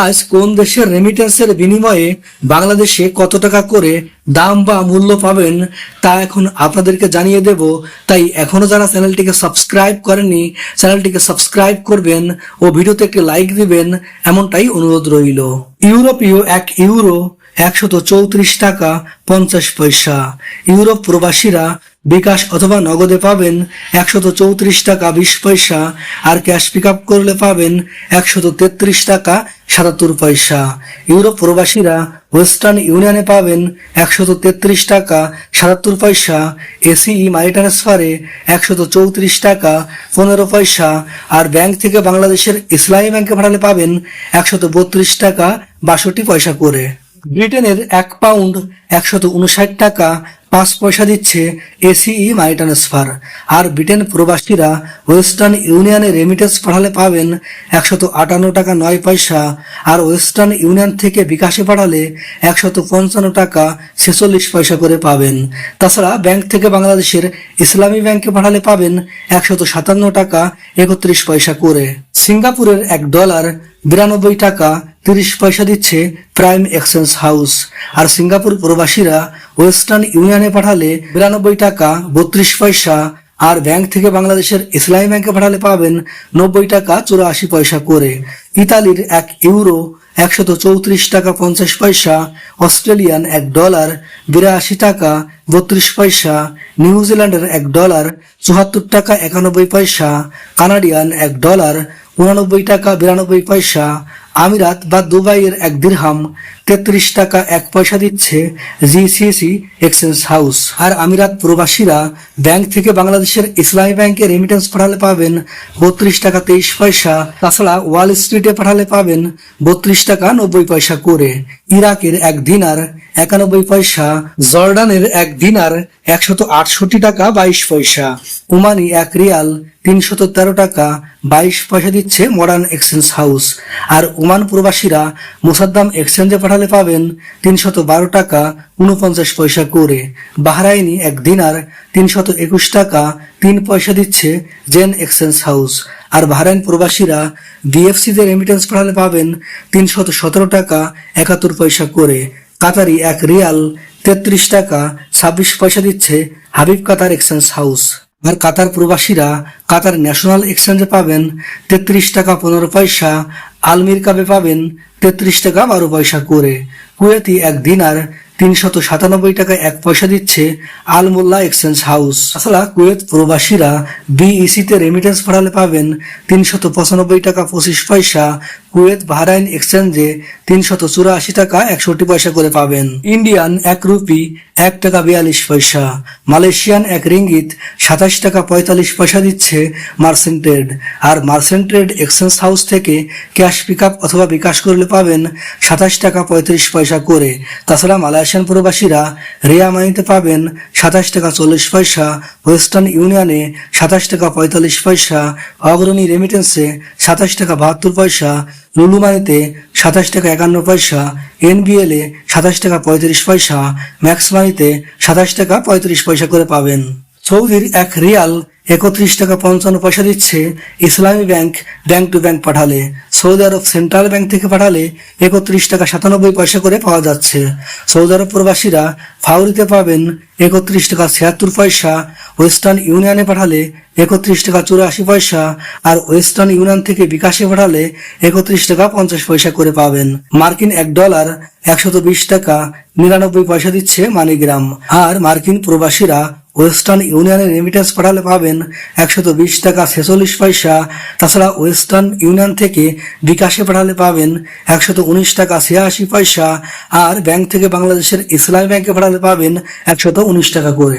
আজ কোন দেশের রেমিটেন্সের বিনিময়ে বাংলাদেশে কত টাকা করে দাম বা মূল্য পাবেন তা এখন আপনাদেরকে জানিয়ে দেব। তাই এখনও যারা চ্যানেলটিকে সাবস্ক্রাইব করেননি, চ্যানেলটিকে সাবস্ক্রাইব করবেন ও ভিডিওতে একটি লাইক দিবেন, এমনটাই অনুরোধ রইল। ইউরোপীয় এক ইউরো একশত চৌত্রিশ টাকা পঞ্চাশ পয়সা। ইউরোপ প্রবাসীরা বিকাশ অথবা নগদে পাবেন একশত চৌত্রিশ টাকা বিশ পয়সা, আর ক্যাশ পিক আপ করলে পাবেন একশত তেত্রিশ টাকা সাতাত্তর পয়সা। ইউরোপ প্রবাসীরা ওয়েস্টার্ন ইউনিয়নে পাবেন একশত তেত্রিশ টাকা সাতাত্তর পয়সা এসিই মানি ট্রান্সফারে একশত চৌত্রিশ টাকা পনেরো পয়সা, আর ব্যাংক থেকে বাংলাদেশের ইসলামী ব্যাংকে পাঠালে পাবেন একশত বত্রিশ টাকা বাষট্টি পয়সা করে। ব্রিটেনের এক পাউন্ড একশত উনষাট টাকা পাঁচ পয়সা দিচ্ছে এসিই মানি ট্রান্সফার। আর ব্রিটেন প্রবাসীরা ওয়েস্টার্ন ইউনিয়নে রেমিটেন্স পাঠালে পাবেন একশত আটান্ন টাকা নয় পয়সা, আর ওয়েস্টার্ন ইউনিয়ন থেকে বিকাশে পাঠালে একশত পঞ্চান্ন টাকা ছেচল্লিশ পয়সা করে পাবেন। তাছাড়া ব্যাংক থেকে বাংলাদেশের ইসলামী ব্যাংকে পাঠালে পাবেন একশত সাতান্ন টাকা একত্রিশ পয়সা করে। সিঙ্গাপুরের এক ডলার বিরানব্বই টাকা তিরিশ পয়সা দিচ্ছে প্রাইম এক্সচেঞ্জ হাউস। আর সিঙ্গাপুর প্রবাসীরা ওয়েস্টার্ন ইউনিয়নে পাঠালে বিরানব্বই টাকা, বত্রিশ পয়সা, আর ব্যাংক থেকে বাংলাদেশের ইসলামী ব্যাংকে পাঠালে পাবেন নব্বই টাকা, চুরাশি পয়সা করে। ইতালির এক ইউরো, একশত চৌত্রিশ টাকা, পঞ্চাশ পয়সা, অস্ট্রেলিয়ান এক ডলার, বিরাশি টাকা বত্রিশ পয়সা নিউজিল্যান্ডের এক ডলার, চুয়াত্তর টাকা একানব্বই পয়সা, কানাডিয়ান এক ডলার, উনানব্বই টাকা বিরানব্বই পয়সা, আমিরাত বা দুবাইয়ের এক দিরহাম, তেত্রিশ টাকা এক পয়সা দিচ্ছে জিসিসি এক্সচেঞ্জ হাউস। আর আমিরাত প্রবাসীরা ব্যাংক থেকে বাংলাদেশের ইসলামী ব্যাংকে রেমিটেন্স পাঠালে পাবেন বত্রিশ টাকা তেইশ পয়সা, তাছাড়া ওয়াল স্ট্রিটে পাঠালে পাবেন বত্রিশ টাকা নব্বই পয়সা করে। ইরাকের এক দিনার একানব্বই পয়সা, জর্ডানের এক দিনার একশত আটষট্টি টাকা বাইশ পয়সা। উমানি এক রিয়াল তিনশত তেরো টাকা বাইশ পয়সা দিচ্ছে মডার্ন এক্সচেঞ্জ হাউস আর ওমান প্রবাসীরা মোসাদ্দাম এক্সচেঞ্জে পাঠালে পাবেন তিনশত বারো টাকা উনপঞ্চাশ পয়সা করে। বাহরাইনি এক দিনার তিনশত একুশ টাকা তিন পয়সা দিচ্ছে জেন এক্সচেঞ্জ হাউস আর বাহরাইন প্রবাসীরা বিএফসিতে রেমিটেন্স পাঠালে পাবেন তিনশত সতেরো টাকা একাত্তর পয়সা করে। কাতারি এক রিয়াল তেত্রিশ টাকা ছাব্বিশ পয়সা দিচ্ছে হাবিব কাতার এক্সচেঞ্জ হাউস আর কাতার প্রবাসীরা কাতার ন্যাশনাল এক্সচেঞ্জে পাবেন তেত্রিশ টাকা পনেরো পয়সা, আলমির কাপে পাবেন তেত্রিশ টাকা বারো পয়সা করে। কুয়েতি এক দিনার তিনশত সাতানব্বই টাকা এক পয়সা দিচ্ছে আল মোল্লা এক্সচেঞ্জ হাউস। আসলে কুয়েত প্রবাসীরা বিইসিতে রেমিটেন্স পাঠালে পাবেন তিনশত পঁচানব্বই টাকা পঁচিশ পয়সা। কুয়েত বাহরাইন এক্সচেঞ্জে তিনশত চুরাশি টাকা একষট্টি পয়সা করে পাবেন। ইন্ডিয়ান এক রুপি এক টাকা বিয়াল্লিশ পয়সা। মালয়েশিয়ান এক রিঙ্গিত সাতাশ টাকা পঁয়তাল্লিশ পয়সা দিচ্ছে মার্সেন্ট ট্রেড। আর মার্সেন্ট ট্রেড এক্সচেঞ্জ হাউস থেকে ক্যাশ পিক আপ অথবা বিকাশ করলে পাবেন সাতাশ টাকা পঁয়ত্রিশ পয়সা করে, তাছাড়া মালয়েশিয়ান প্রবাসীরা রেয়া মানিতে পাবেন সাতাশ টাকা চল্লিশ পয়সা, ওয়েস্টার্ন ইউনিয়নে সাতাশ টাকা পঁয়তাল্লিশ পয়সা, অগ্রণী রেমিটেন্সে সাতাশ টাকা বাহাত্তর পয়সা লুলুমানিতে সাতাশ টাকা একান্ন পয়সা এনবিএল সাতাশ টাকা পঁয়ত্রিশ পয়সা, ম্যাক্স মানিতে সাতাশ টাকা পঁয়ত্রিশ পয়সা করে পাবেন। সৌদির এক রিয়াল একত্রিশ টাকা পঞ্চান্ন পয়সা দিচ্ছে Islami bank bank to bank পাঠালে। সৌদি আরব সেন্ট্রাল ব্যাংক থেকে পাঠালে একত্রিশ টাকা সাতানব্বই পয়সা করে পাওয়া যাচ্ছে। সৌদি আরব প্রবাসীরা ফাউরিতে পাবেন একত্রিশ টাকা ছিয়াত্তর পয়সা, ওয়েস্টার্ন ইউনিয়নে পাঠালে একত্রিশ টাকা চুরাশি পয়সা আর ওয়েস্টার্ন ইউনিয়ন থেকে বিকাশে পাঠালে একত্রিশ টাকা পঞ্চাশ পয়সা করে পাবেন। মার্কিন এক ডলার একশত বিশ টাকা নিরানব্বই পয়সা দিচ্ছে মানিগ্রাম। আর মার্কিন প্রবাসীরা ওয়েস্টার্ন ইউনিয়নের রেমিটেন্স পাঠালে পাবেন একশত বিশ টাকা ছেচল্লিশ পয়সা। তাছাড়া ওয়েস্টার্ন ইউনিয়ন থেকে বিকাশে পাঠালে পাবেন একশত উনিশ টাকা ছিয়াশি পয়সা। আর ব্যাংক থেকে বাংলাদেশের ইসলামী ব্যাংকে পাঠালে পাবেন একশত উনিশ টাকা করে।